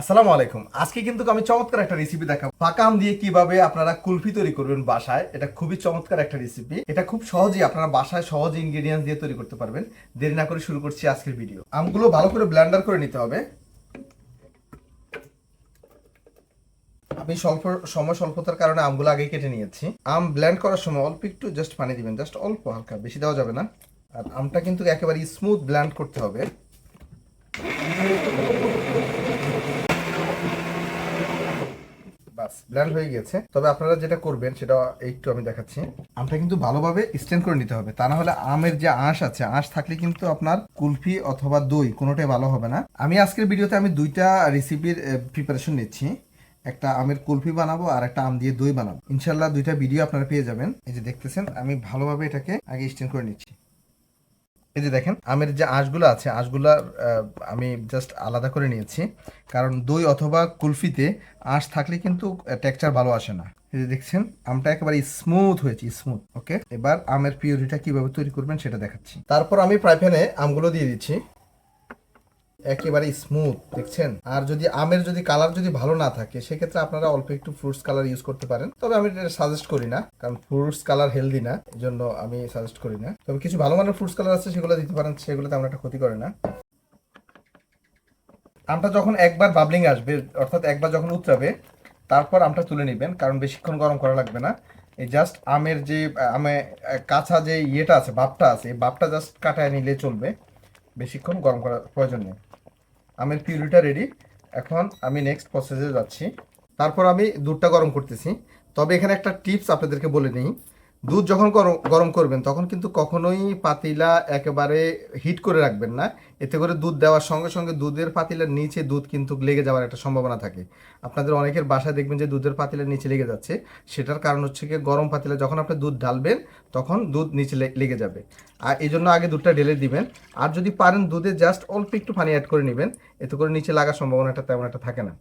আসসালামু আলাইকুম। আজকে কিন্তু আমি চমৎকার একটা রেসিপি দেখাবো। পাকা আম দিয়ে কীভাবে আপনারা কুলফি তৈরি করবেন বাসায়, এটা খুবই চমৎকার একটা রেসিপি এটা খুব সহজেই আপনারা বাসায় সহজ ইনগ্রেডিয়েন্টস দিয়ে তৈরি করতে পারবেন। দেরি না করে শুরু করছি আজকের ভিডিও আমগুলো ভালো করে ব্লেন্ডার করে নিতে হবে। আমি স্বল্প, সময় স্বল্পতার কারণে আমগুলো আগে কেটে নিয়েছি। আম ব্লেন্ড করার সময় অল্প একটু জাস্ট পানি দিবেন জাস্ট অল্প হালকা, বেশি দেওয়া যাবে না। আর আমটা কিন্তু একেবারে স্মুথ ব্লেন্ড করতে হবে। ব্ল্যান্ড হয়ে গেছে। তবে আপনারা যেটা করবেন, সেটা একটু আমি দেখাচ্ছি। আমটা কিন্তু ভালোভাবে স্ট্যান্ড করে নিতে হবে। তা না হলে আমের যে আঁশ আছে, আঁশ থাকলে কিন্তু আপনার কুলফি অথবা দই কোনোটাই ভালো হবে না। আমি আজকের ভিডিওতে আমি দুইটা রেসিপির প্রিপারেশন নিচ্ছি। একটা আমের কুলফি বানাবো আর একটা আম দিয়ে দই বানাবো। ইনশাল্লাহ দুইটা ভিডিও আপনারা পেয়ে যাবেন। এই যে দেখতেছেন, আমি ভালোভাবে এটাকে আগে স্ট্যান্ড করে নিচ্ছি। এই যে দেখেন, আমের যে আঁশগুলো আছে, আঁশগুলো আমি জাস্ট আলাদা করে নিয়েছি। কারণ দই অথবা কুলফিতে আঁশ থাকলে কিন্তু টেক্সচার ভালো আসে না। এই যে দেখছেন, আমটা একেবারে স্মুথ হয়েছে স্মুথ ওকে এবার আমের পিওরিটা কীভাবে তৈরি করবেন সেটা দেখাচ্ছি। তারপর আমি প্রায় প্যানে আমগুলো দিয়ে দিচ্ছি। একেবারে স্মুথ দেখছেন? আর যদি আমের যদি কালার যদি ভালো না থাকে, সেক্ষেত্রে আপনারা অল্প একটু ফ্রুটস কালার ইউজ করতে পারেন। তবে আমি এটা সাজেস্ট করি না, কারণ ফ্রুটস কালার হেলদি না এই জন্য আমি সাজেস্ট করি না। তবে কিছু ভালো মানের ফ্রুটস কালার আছে, সেগুলো দিতে পারেন সেগুলো তেমন একটা ক্ষতি করে না। আমটা যখন একবার বাবলিং আসবে, অর্থাৎ একবার যখন উতরাবে, তারপর আমটা তুলে নেবেন, কারণ বেশিক্ষণ গরম করা লাগবে না। এই জাস্ট আমের যে, আমে কাঁচা যে ইয়েটা আছে, বাপটা আছে, এই বাপটা জাস্ট কাটায় নিলে চলবে। বেশিক্ষণ গরম করার প্রয়োজন নেই। আমের পিউরিটা রেডি এখন আমি নেক্সট প্রসেসে যাচ্ছি। তারপর আমি দুধটা গরম করতেছি। তবে এখানে একটা টিপস আপনাদেরকে বলে নিই। দুধ যখন গরম করবেন, তখন কিন্তু কখনোই পাতিলা একেবারে হিট করে রাখবেন না। এতে করে দুধ দেওয়ার সঙ্গে সঙ্গে দুধের পাতিলার নিচে দুধ কিন্তু লেগে যাওয়ার একটা সম্ভাবনা থাকে। আপনাদের অনেকের বাসায় দেখবেন যে দুধের পাতিলার নিচে লেগে যাচ্ছে। সেটার কারণ হচ্ছে কি, গরম পাতিলা যখন আপনি দুধ ঢালবেন, তখন দুধ নিচে লেগে যাবে। আর এই জন্য আগে দুধটা ঢেলে দিবেন। আর যদি পারেন দুধে জাস্ট অল্প একটু পানি অ্যাড করে নেবেন। এতে করে নিচে লাগার সম্ভাবনাটা তেমন একটা থাকে না।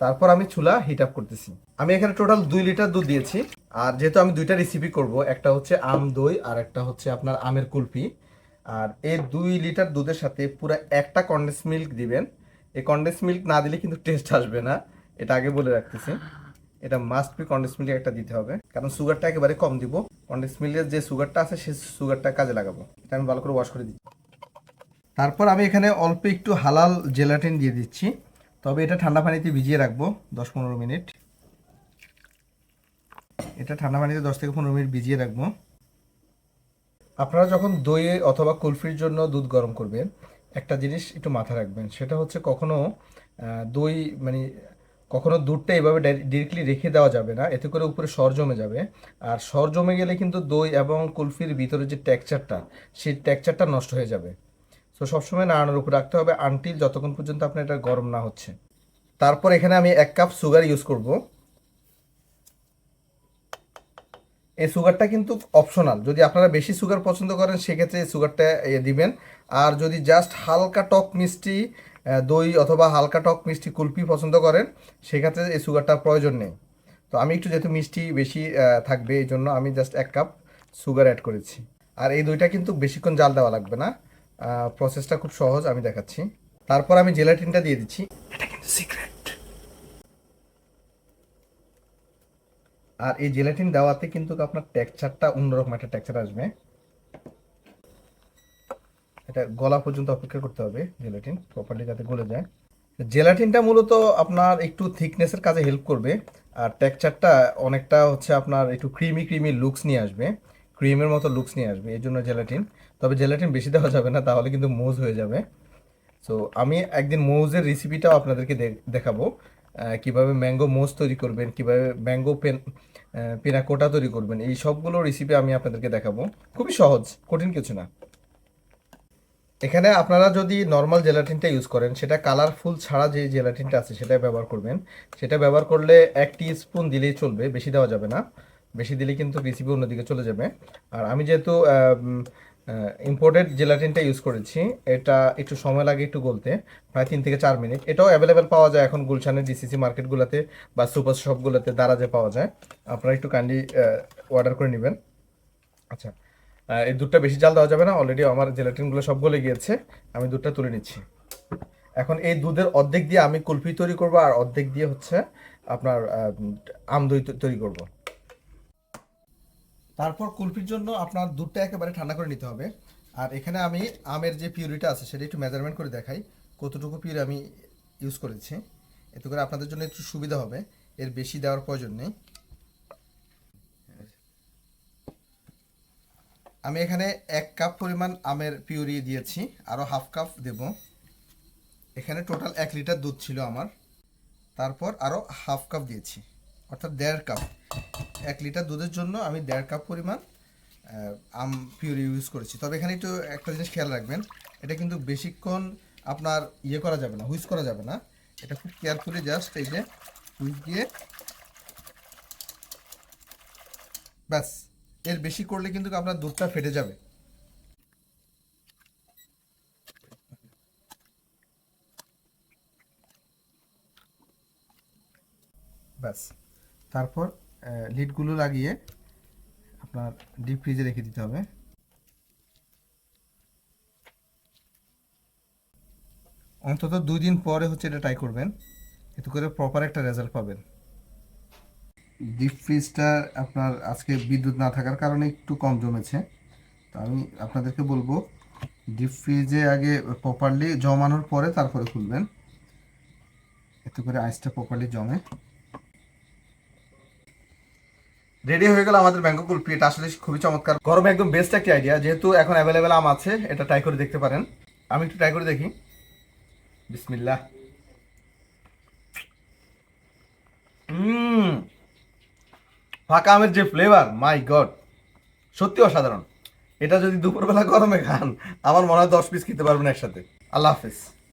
তারপর আমি চুলা হিট আপ করতেছি। আমি এখানে টোটাল দুই লিটার দুধ দিয়েছি। আর যেহেতু আমি দুইটা রেসিপি করব, একটা হচ্ছে আম দই আর একটা হচ্ছে আপনার আমের কুলফি আর এই দুই লিটার দুধের সাথে পুরো একটা কন্ডেন্স মিল্ক দিবেন। এই কন্ডেন্স মিল্ক না দিলে কিন্তু টেস্ট আসবে না। এটা আগে বলে রাখতেছি। এটা মাস্ট বি কন্ডেন্স মিল্ক একটা দিতে হবে। কারণ সুগারটা একেবারে কম দিব। কন্ডেন্স মিল্কের যে সুগারটা আছে সেই সুগারটা কাজে লাগাবো। এটা আমি ভালো করে ওয়াশ করে দিচ্ছি। তারপর আমি এখানে অল্প একটু হালাল জেলাটিন দিয়ে দিচ্ছি। তবে এটা ঠান্ডা পানিতে ভিজিয়ে রাখব দশ পনেরো মিনিট। এটা ঠান্ডা পানিতে দশ থেকে পনেরো মিনিট ভিজিয়ে রাখব। আপনারা যখন দই অথবা কুলফির জন্য দুধ গরম করবেন, একটা জিনিস একটু মাথায় রাখবেন, সেটা হচ্ছে কখনো দই মানে কখনো দুধটা এভাবে ডিরেক্টলি রেখে দেওয়া যাবে না, এতে করে উপরে সর জমে যাবে। আর সর জমে গেলে কিন্তু দই এবং কুলফির ভিতরে যে টেক্সচারটা সেই টেক্সচারটা নষ্ট হয়ে যাবে। তো সবসময় নাড়ানোর উপর রাখতে হবে আনটিল যতক্ষণ পর্যন্ত আপনার এটা গরম না হচ্ছে। তারপর এখানে আমি এক কাপ সুগার ইউজ করব। এই সুগারটা কিন্তু অপশনাল যদি আপনারা বেশি সুগার পছন্দ করেন, সেক্ষেত্রে এই সুগারটা দিবেন। আর যদি জাস্ট হালকা টক মিষ্টি দই অথবা হালকা টক মিষ্টি কুলফি পছন্দ করেন, সেক্ষেত্রে এই সুগারটার প্রয়োজন নেই। তো আমি একটু যেহেতু মিষ্টি বেশি থাকবে, এই জন্য আমি জাস্ট এক কাপ সুগার অ্যাড করেছি। আর এই দইটা কিন্তু বেশিক্ষণ জাল দেওয়া লাগবে না। প্রসেসটা খুব সহজ আমি দেখাচ্ছি। তারপর আমি জেলাটিনটা দিয়ে দিচ্ছি। এটা কিন্তু সিক্রেট আর এই জেলাটিন দেওয়াতে কিন্তু আপনার টেক্সচারটা অন্যরকম একটা টেক্সচার আসবে। এটা গলা পর্যন্ত অপেক্ষা করতে হবে জেলাটিন প্রপারলি যাতে গলে যায়। জেলাটিনটা মূলত আপনার একটু থিকনেসের কাজে হেল্প করবে আর টেক্সচারটা অনেকটা হচ্ছে আপনার একটু ক্রিমি ক্রিমি লুকস নিয়ে আসবে। ক্রিমের মতো লুকস নিয়ে আসবে এই জন্য জেলাটিন তবে জেলাটিন বেশি দেওয়া যাবে না, তাহলে কিন্তু মোজ হয়ে যাবে। সো আমি একদিন মোজের রেসিপিটাও আপনাদেরকে দেখাবো। কীভাবে ম্যাঙ্গো মোজ তৈরি করবেন, কীভাবে ম্যাঙ্গো পেন পেনাকোটা তৈরি করবেন, এই সবগুলো রেসিপি আমি আপনাদেরকে দেখাবো। খুবই সহজ, কঠিন কিছু না। এখানে আপনারা যদি নর্মাল জেলাটিনটা ইউজ করেন, সেটা কালারফুল ছাড়া যে জেলাটিনটা আছে সেটা ব্যবহার করবেন। সেটা ব্যবহার করলে এক স্পুন দিলেই চলবে, বেশি দেওয়া যাবে না। বেশি দিলে কিন্তু রেসিপি অন্যদিকে চলে যাবে। আর আমি যেহেতু ইম্পোর্টেড জেলাটিনটা ইউজ করেছি, এটা একটু সময় লাগে একটু গলতে, প্রায় তিন থেকে চার মিনিট। এটাও অ্যাভেলেবেল পাওয়া যায় এখন গুলশানের ডিসিসি মার্কেটগুলোতে বা সুপার শপগুলোতে দারাজে পাওয়া যায়। আপনারা একটু কাইন্ডলি অর্ডার করে নেবেন। আচ্ছা এই দুধটা বেশি জাল দেওয়া যাবে না অলরেডি আমার জেলাটিনগুলো সব গলে গিয়েছে, আমি দুধটা তুলে নিচ্ছি। এখন এই দুধের অর্ধেক দিয়ে আমি কুলফি তৈরি করব, আর অর্ধেক দিয়ে হচ্ছে আপনার আম দই তৈরি করব। তারপর কুলফির জন্য আপনার দুধটা একেবারে ঠান্ডা করে নিতে হবে। আর এখানে আমি আমের যে পিউরিটা আছে, সেটা একটু মেজারমেন্ট করে দেখাই কতটুকু পিউরি আমি ইউজ করেছি। এতে করে আপনাদের জন্য একটু সুবিধা হবে, এর বেশি দেওয়ার প্রয়োজন নেই। আমি এখানে এক কাপ পরিমাণ আমের পিউরি দিয়েছি আরও হাফ কাপ দেব। এখানে টোটাল এক লিটার দুধ ছিল আমার। তারপর আরও হাফ কাপ দিয়েছি। অর্থাৎ দেড় কাপ। এক লিটার দুধের জন্য আমি দেড় কাপ পরিমাণ আম পিউরি ইউজ করেছি। তবে এখানে একটু একটা জিনিস খেয়াল রাখবেন, এটা কিন্তু বেশিক্ষণ আপনার ইয়ে করা যাবে না, হুইস করা যাবে না। এটা খুব কেয়ারফুলি জাস্ট এই যে হুইস দিয়ে ব্যাস, এর বেশি করলে কিন্তু আপনার দুধটা ফেটে যাবে। ব্যাস। তারপর লিডগুলো লাগিয়ে আপনার ডিপ ফ্রিজে রেখে দিতে হবে। অন্তত দুই দিন পরে হচ্ছে এটা ট্রাই করবেন। এতে করে প্রপার একটা রেজাল্ট পাবেন। ডিপ ফ্রিজটা আপনার আজকে বিদ্যুৎ না থাকার কারণে একটু কম জমেছে। তো আমি আপনাদেরকে বলব ডিপ ফ্রিজে আগে প্রপারলি জমানোর পরে তারপরে খুলবেন। এতে করে আইসটা প্রপারলি জমে। রেডি হয়ে গেল আমাদের ব্যাঙ্গো কুলফি। এটা আসলে খুবই চমৎকার। গরমে একদম বেস্ট একটা আইডিয়া যেহেতু এখন অ্যাভেলেবেল আম আছে, এটা ট্রাই করে দেখতে পারেন। আমি একটু ট্রাই করে দেখি। বিসমিল্লাহ। হুম ফাঁকা আমের যে ফ্লেভার মাই গড সত্যি অসাধারণ। এটা যদি দুপুরবেলা গরমে খান, আমার মনে হয় দশ পিস খেতে পারবেন একসাথে। আল্লাহ হাফেজ।